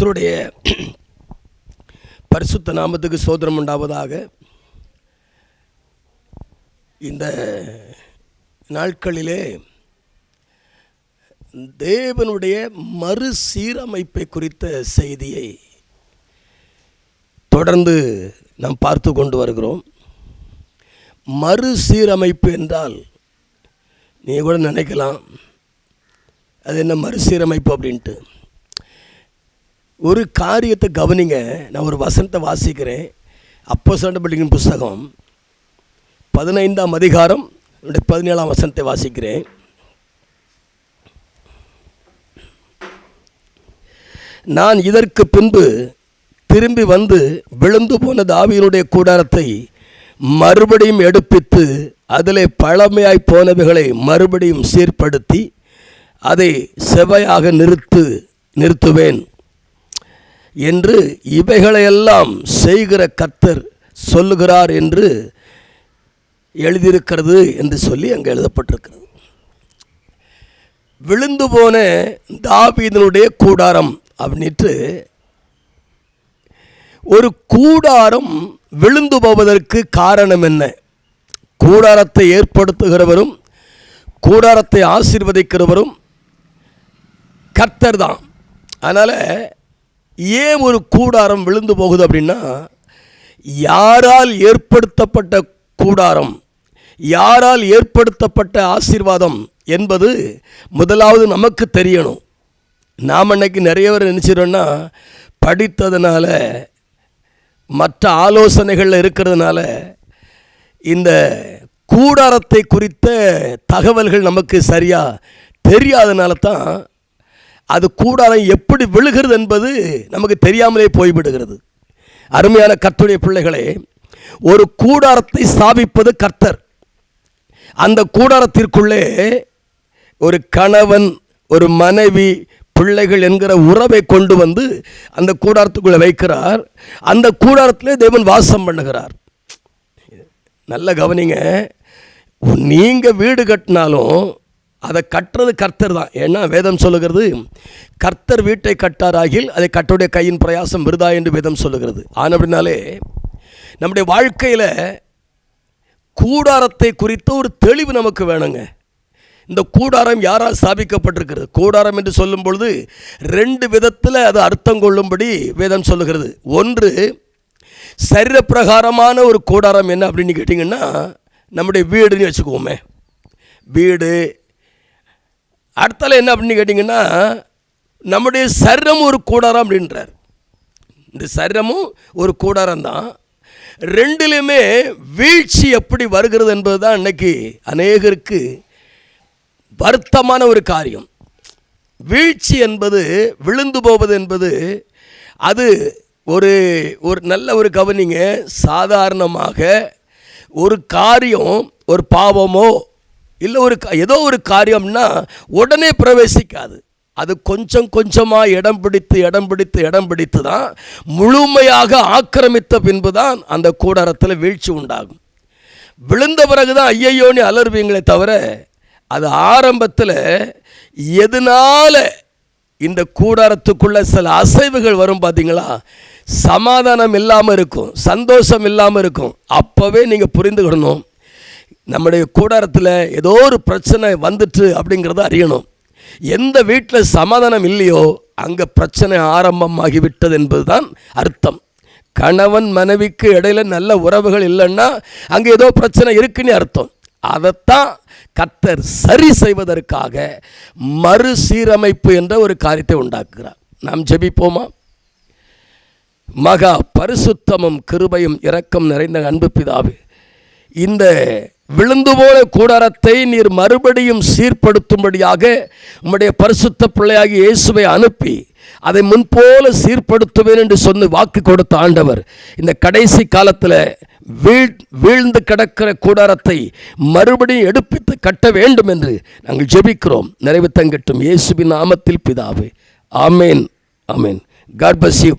கர்த்தருடைய பரிசுத்த நாமத்துக்கு சோதனம் உண்டாவதாக இந்த நாட்களிலே தேவனுடைய மறுசீரமைப்பை குறித்த செய்தியை தொடர்ந்து நாம் பார்த்து கொண்டு வருகிறோம். மறுசீரமைப்பு என்றால் நீ கூட நினைக்கலாம். அது என்ன மறுசீரமைப்பு அப்படின்ட்டு. ஒரு காரியத்தை கவனிங்க. நான் ஒரு வசனத்தை வாசிக்கிறேன். அப்போ சண்டபடியின் புஸ்தகம் பதினைந்தாம் அதிகாரம் என்னுடைய பதினேழாம் வசனத்தை வாசிக்கிறேன். நான் இதற்கு பின்பு திரும்பி வந்து விழுந்து போன தாவியினுடைய கூடாரத்தை மறுபடியும் எடுப்பித்து அதிலே பழமையாய் போனவைகளை மறுபடியும் சீர்படுத்தி அதை செவையாக நிறுத்து நிறுத்துவேன். என்று இவைகளையெல்லாம் செய்கிற கத்தர் சொல்லுகிறார் என்று எழுதியிருக்கிறது என்று சொல்லி அங்கே எழுதப்பட்டிருக்கிறது. விழுந்து போன தாபீதனுடைய கூடாரம் அப்படின்ட்டு ஒரு கூடாரம் விழுந்து போவதற்கு காரணம் என்ன? கூடாரத்தை ஏற்படுத்துகிறவரும் கூடாரத்தை ஆசீர்வதிக்கிறவரும் கர்த்தர் தான். அதனால் ஏன் ஒரு கூடாரம் விழுந்து போகுது அப்படின்னா யாரால் ஏற்படுத்தப்பட்ட கூடாரம் யாரால் ஏற்படுத்தப்பட்ட ஆசீர்வாதம் என்பது முதலாவது நமக்கு தெரியணும். நாம் அன்னைக்கு நிறைய பேர் நினச்சிடோன்னா படித்ததுனால மற்ற ஆலோசனைகளில் இருக்கிறதுனால இந்த கூடாரத்தை குறித்த தகவல்கள் நமக்கு சரியாக தெரியாதனால தான் அது கூடாரம் எப்படி விழுகிறது என்பது நமக்கு தெரியாமலே போய்விடுகிறது. அருமையான கர்த்தருடைய பிள்ளைகளே ஒரு கூடாரத்தை ஸ்தாபிப்பது கர்த்தர். அந்த கூடாரத்திற்குள்ளே ஒரு கணவன் ஒரு மனைவி பிள்ளைகள் என்கிற உறவை கொண்டு வந்து அந்த கூடாரத்துக்குள்ளே வைக்கிறார். அந்த கூடாரத்திலே தேவன் வாசம் பண்ணுகிறார். நல்ல கவனிங்க நீங்கள் வீடு கட்டினாலும் அதை கட்டுறது கர்த்தர் தான். ஏன்னா வேதம் சொல்லுகிறது கர்த்தர் வீட்டை கட்டாராகில் அதை கட்டுடைய கையின் பிரயாசம் விருதா என்று வேதம் சொல்லுகிறது. ஆன அப்படின்னாலே நம்முடைய வாழ்க்கையில் கூடாரத்தை குறித்த ஒரு தெளிவு நமக்கு வேணுங்க. இந்த கூடாரம் யாரால் ஸ்தாபிக்கப்பட்டிருக்கிறது? கூடாரம் என்று சொல்லும் பொழுது ரெண்டு விதத்தில் அது அர்த்தம் கொள்ளும்படி வேதம் சொல்லுகிறது. ஒன்று சரீரப்பிரகாரமான ஒரு கூடாரம் என்ன அப்படின்னு கேட்டிங்கன்னா நம்முடைய வீடுன்னு வச்சுக்குவோமே. வீடு அடுத்தால என்ன அப்படின்னு கேட்டிங்கன்னா நம்முடைய சரீரம் ஒரு கூடாரம் அப்படின்றார். இந்த சரீரமும் ஒரு கூடாரம் தான். ரெண்டுலேயுமே வீழ்ச்சி எப்படி வருகிறது என்பது தான் இன்னைக்கு அநேகருக்கு வருத்தமான ஒரு காரியம். வீழ்ச்சி என்பது விழுந்து போவது என்பது அது ஒரு ஒரு நல்ல ஒரு கவனிங்க. சாதாரணமாக ஒரு காரியம் ஒரு பாவமோ இல்லை ஒரு ஏதோ ஒரு காரியம்னா உடனே பிரவேசிக்காது. அது கொஞ்சம் கொஞ்சமாக இடம் பிடித்து இடம் பிடித்து இடம் பிடித்து தான் முழுமையாக ஆக்கிரமித்த பின்பு தான் அந்த கூடாரத்தில் வீழ்ச்சி உண்டாகும். விழுந்த பிறகு தான் ஐயையோன்னு அலறுவீங்களே தவிர அது ஆரம்பத்தில் எதனால இந்த கூடாரத்துக்குள்ள சில அசைவுகள் வரும் பார்த்தீங்களா சமாதானம் இல்லாமல் இருக்கும் சந்தோஷம் இல்லாமல் இருக்கும். அப்போவே நீங்கள் புரிந்துக்கிடணும் நம்முடைய கூடாரத்தில் ஏதோ ஒரு பிரச்சனை வந்துட்டு அப்படிங்கிறத அறியணும். எந்த வீட்டில் சமாதானம் இல்லையோ அங்கே பிரச்சனை ஆரம்பமாகி விட்டது என்பதுதான் அர்த்தம். கணவன் மனைவிக்கு இடையில நல்ல உறவுகள் இல்லைன்னா அங்கே ஏதோ பிரச்சனை இருக்குன்னு அர்த்தம். அதைத்தான் கத்தர் சரி செய்வதற்காக மறுசீரமைப்பு என்ற ஒரு காரியத்தை உண்டாக்குகிறார். நாம் ஜெபிப்போமா? மகா பரிசுத்தமும் கிருபையும் இரக்கம் நிறைந்த அன்பு பிதாவே இந்த விழுந்து போன கூடாரத்தை நீர் மறுபடியும் சீர்படுத்தும்படியாக உம்முடைய பரிசுத்த பிள்ளையாகி இயேசுவை அனுப்பி அதை முன்போல சீர்படுத்துவேன் என்று சொன்ன வாக்கு கொடுத்த ஆண்டவர். இந்த கடைசி காலத்தில் வீழ் வீழ்ந்து கிடக்கிற கூடாரத்தை மறுபடியும் எடுப்பித்து கட்ட வேண்டும் என்று நாங்கள் ஜெபிக்கிறோம். நிறைவு தங்கட்டும் இயேசுவின் நாமத்தில் பிதாவே. ஆமேன் ஆமேன். God bless you